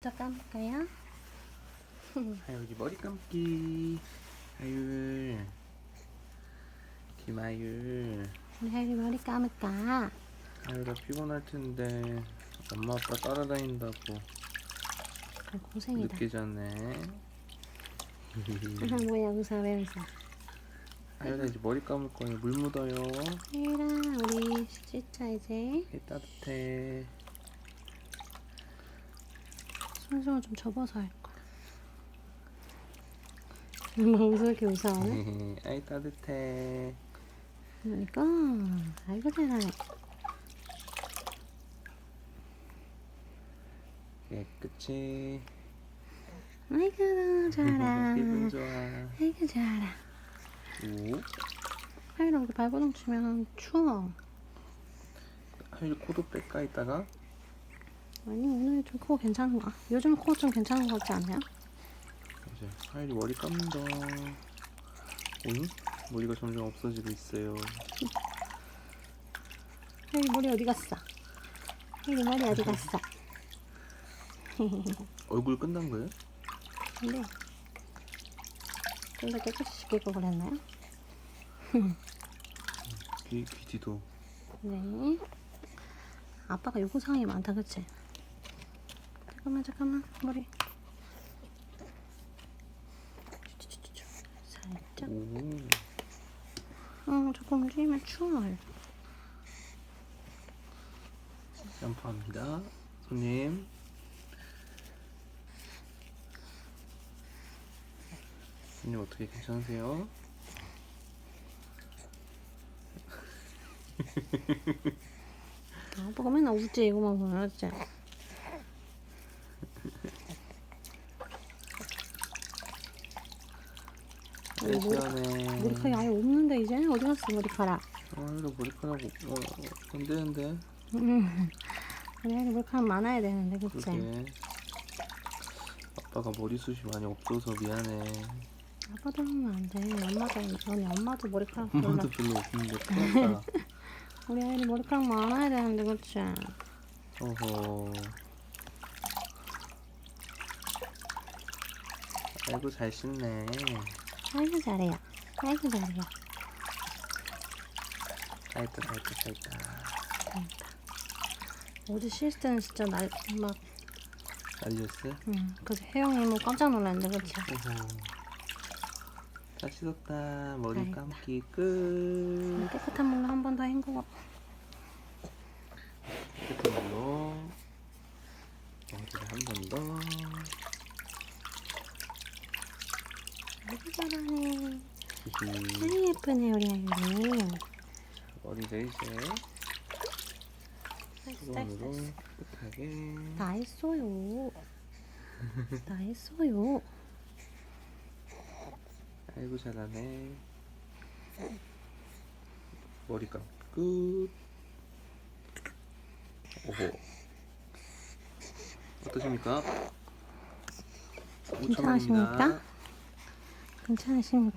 더 감을까요? 하율이 머리 감기 하율 김하율 우리 하율이 머리 감을까? 하율아 피곤할 텐데 엄마 아빠 따라다닌다고 아, 고생이다. 늦게 잤네 아, 뭐야 웃어 왜 웃어? 하율아 이제 머리 감을 거니 물 묻어요 하율아 우리 씻자 이제. 해 따뜻해 손수건 좀 접어서 할 거야. 엄마 웃어 이렇게 웃어하네? 아이 따뜻해 그러니까 아이고 잘하네. 깨끗이 아이고 잘하. 기분 좋아 아이고 잘하. 오 우리 발버둥 치면 추워. 하율 코도 뺄까 이따가 아니 오늘 좀 코 괜찮은 거. 요즘 코 좀 괜찮은 거 같지 않아요? 이제 하율이 머리 감는다 오잉? 머리가 점점 없어지고 있어요 하율이 머리 어디 갔어? 하율이 머리 어디 갔어? 얼굴 끝난 거예요? 근데 좀 더 깨끗이 씻길 걸 그랬나요? 귀, 귀 뒤도 네. 아빠가 요구사항이 많다, 그치? 잠깐만, 잠깐만, 머리. 살짝. 오 어, 자꾸 움직이면 추워요. 샴푸합니다 손님 손님 어떻게 괜찮으세요? 아빠가 맨날 웃지, 이거만 보면, 알았 머리, 시원해 머리카락이 아예 없는데, 이제? 어디 갔어, 머리카락? 어 이거 머리카락 어, 어, 안 되는데 음. 아니, 머리카락 많아야 되는데, 그치? 그게 아빠가 머리숱이 많이 없어서 미안해 아빠도 하면 안 돼. 엄마도, 아니, 엄마도 머리카락 별로 엄마도 별로 없는데 큰일 났다 우리 아이는 머리카락 많아야 되는데 그치? 어허 아이고 잘 씻네 아이고 잘해요 아이고 잘해요 잘했다 잘했다 잘했다 그러니까. 어제 씻을 때는 진짜 날, 막, 난리였어요? 응. 그래서 혜영이 뭐 깜짝 놀랐는데 그치? 어허 다 씻었다 머리 잘했다. 감기 끝 깨끗한 물로 한 번 더 헹구고 깨끗한 물로 머리를 한 번더 아이고 잘하네 히히 아이 예쁘네 우리 아이는 머리를 이제 수건으로 깨끗하게 다 했어요 다 했어요 아이고 잘하네 머리 감기 끝 오호 어떠십니까? 5,000원입니다 괜찮으십니까? 괜찮으십니까?